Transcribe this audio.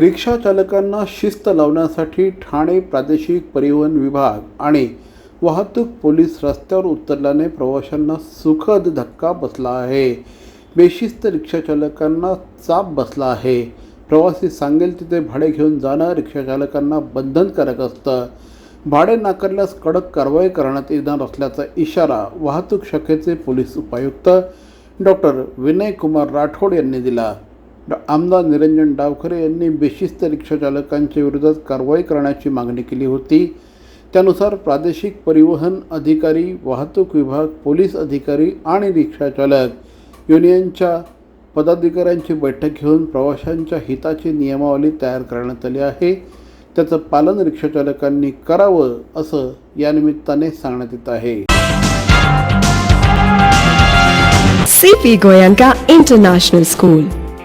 रिक्षा चालकांना शिस्त लावण्यासाठी ठाणे प्रादेशिक परिवहन विभाग आणि वाहतूक पोलीस रस्त्यावर उतरल्याने प्रवाशांना सुखद धक्का बसला आहे. बेशिस्त रिक्षा चालकांना चाप बसला आहे. प्रवासी सांगेल तिथे भाडे घेऊन जाणं रिक्षा चालकांना बंधनकारक असतं. भाडे नाकारल्यास कडक कारवाई करण्यात येणार असल्याचा इशारा वाहतूक शाखेचे पोलीस उपायुक्त डॉक्टर विनय कुमार राठोड यांनी दिला. आमदार निरंजन डावखरे यांनी बेशिस्त रिक्षाचालकांच्या विरोधात कारवाई करण्याची मागणी केली होती. त्यानुसार प्रादेशिक परिवहन अधिकारी वाहतूक विभाग पोलीस अधिकारी आणि रिक्षाचालक युनियनच्या पदाधिकाऱ्यांची बैठक घेऊन प्रवाशांच्या हिताची नियमावली तयार करण्यात आली आहे. त्याचं पालन रिक्षाचालकांनी करावं असं यानिमित्ताने सांगण्यात येत आहे. CP Goenka international school